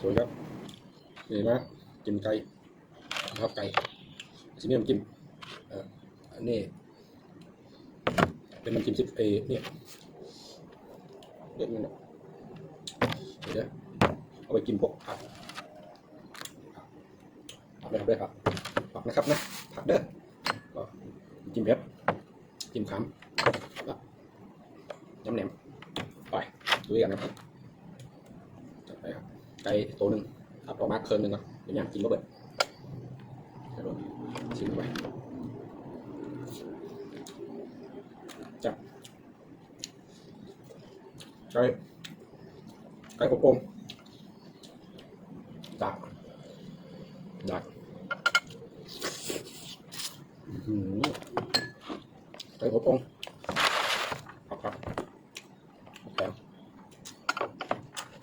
สวยครับนี่นะจิ้มไก่นะครับไก่ชิมน้ำจิ้มอันนี้เป็นน้ำจิ้มซิปเอเนี่ยเด็ดนี่นะเดี๋ยวเอาไปกินพวกผักผักเลยครับผักนะครับนะผักเด้อก็จิ้มเผ็ดจิ้มขำแล้วยำแหนมไปดูกันนะครับ ไก่ตัวหนึ่งครับออกมาเคิร์นหนึ่งครับเป็นอย่างกินก็เบิดกระโดดชิมไปจับไก่ไก่อบโอ่งดักดักไก่อบโอ่งครับครับแล้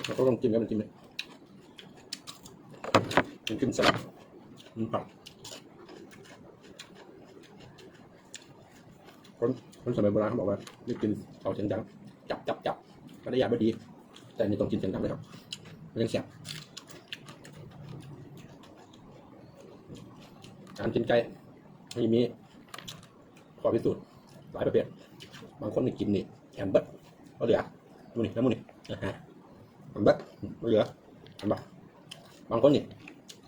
แล้วก็ต้องกินแล้วมันกินเลย มันขึ้นสลับมันปรับคนคนสมัยโบราณเขาบอกว่าไม่กินเอาเสียงดังจับจับจับมันได้ยาไม่ดี แต่อันนี่ต้องกินเสียงดังเลยครับมันยังเสียบการกินไก่มันมีข้อพิสูจน์หลายประเภทบางคนนี่กินนี่แอนเบิดก็เหลือดูนี่น้ำมูนี่นะฮะแอนเบิดก็เหลือเห็นปะบางคนนี่ไอ้ตัวนี้ก็กินเลยกินหอดดูดเอาใช่ไหมครับเนี่ยอืมน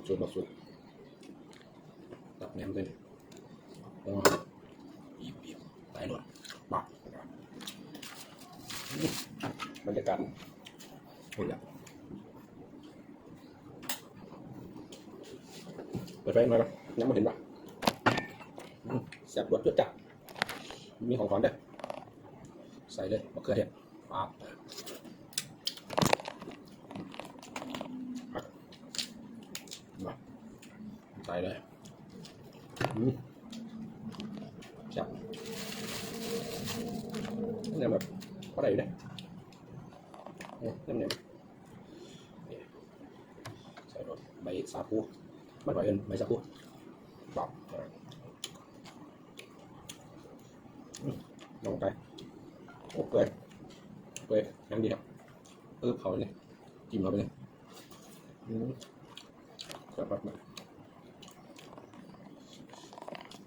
บหากินกับย้ำแหนมเลยวบอกสุดบอกสุดตับแหนมเลยอ๋อบีบบีบไตหลดปักบรรยากาศโอ้ยอะเปิดไฟมาแล้วยังไม่เห็นปะอืมแซ่บรสจุดจัดมีของขวัญเด้อใส่เลยมะเขือเทศปับ ใส่เลยอืมจับนี่แบบก็ได้อยู่เนี่ยเนี่ยน้ำเนี่ยนี่ใส่รสใบสาคูไม่ไหวเอินใบสาคูปรับอืมลงไปโอ้เปื่อยเปื่อยยังดีครับเออเขาเนี่ยจิ้มเราไปเลย อืมแบบแ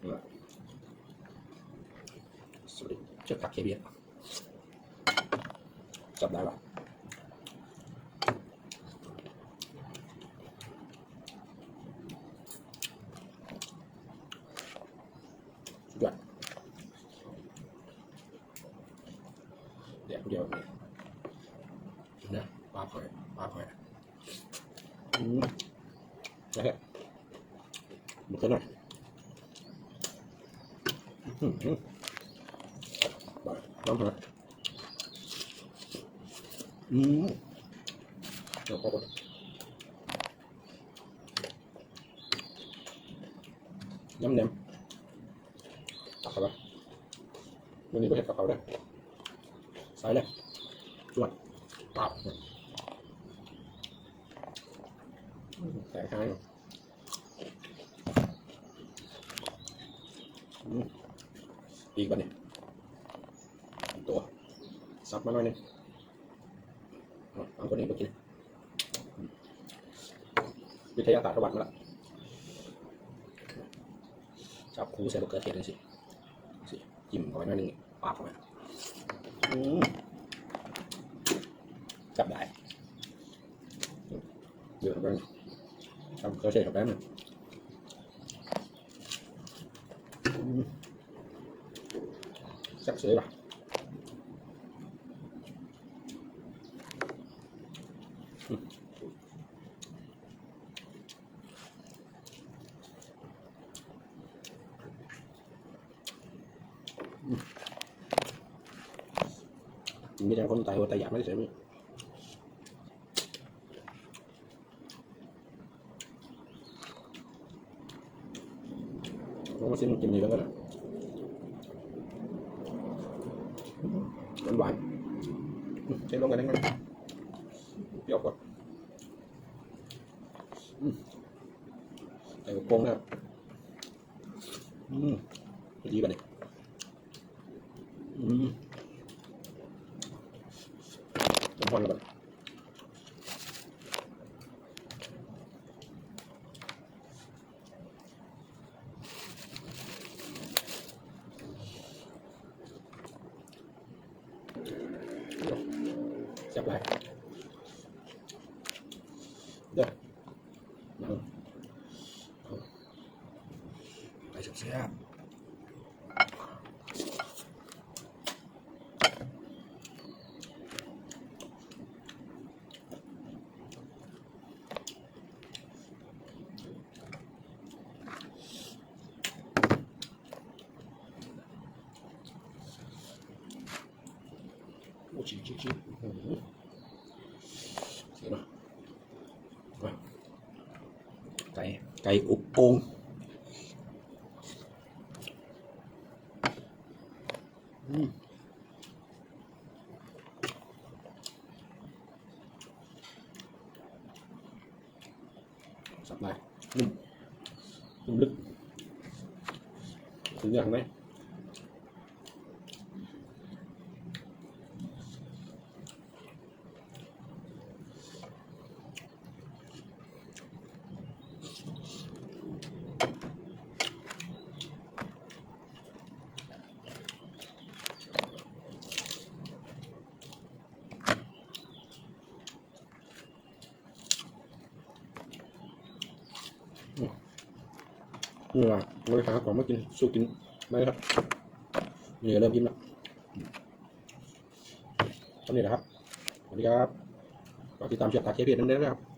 บบสวัสดีเจ้าตักเคเบี ยนจับได้ปะสุดยอดเดี๋ยวเดี๋ยวนี่นะปลาคอยปลาคอยอืมนะครับบุกกันหน่อยอืมตักเข้าไปวันนี้ก็เห็ดกับเขาได้ใส่เลยจวดปับ แต่ข้างอืมอีกบ้านี่ตัวซับมาหน่อยนึงอะบางคนนี้ก็กินวิทยาศาสตร์ประวัติมาละจับคูใส่มะเขือเทศเลยสิสิจิ้มเข้าไปหน่อยนึงปาดเข้าไปจับได้เยวเข้าไปจับมะเขือเทศเข้าไป หนึ่งอืมแซ่บสวยป่ะมีแต่คนตายหัวตายอยากไม่ได้เสียมั้ย มาซิมกินนี่แล้วก็ได้หวานหวานใช้ลงกันได้ไหมเปรี้ยวกว่าใส่กระโปรงนะครับอืมดีป่ะเนี่ยอืมน้ำพอแล้วป่ะแซ่บ หลายเด้อมาเอาไปแซ่บๆ โอ้ชิชิชิโอ้โหเสียเนาะมาไก่ไก่อบโอ่งอืมสับได้นุ่มนุ่มลึกถึงอย่างไหนนี่ว่าเราไปหาของมากินสู้กินไม่ครับนี่เริ่มยิ้มแล้วตอนนี้นะครับสวัสดีครับฝากติดตามเชียร์ตาเคพีนั่นด้วยนะครับ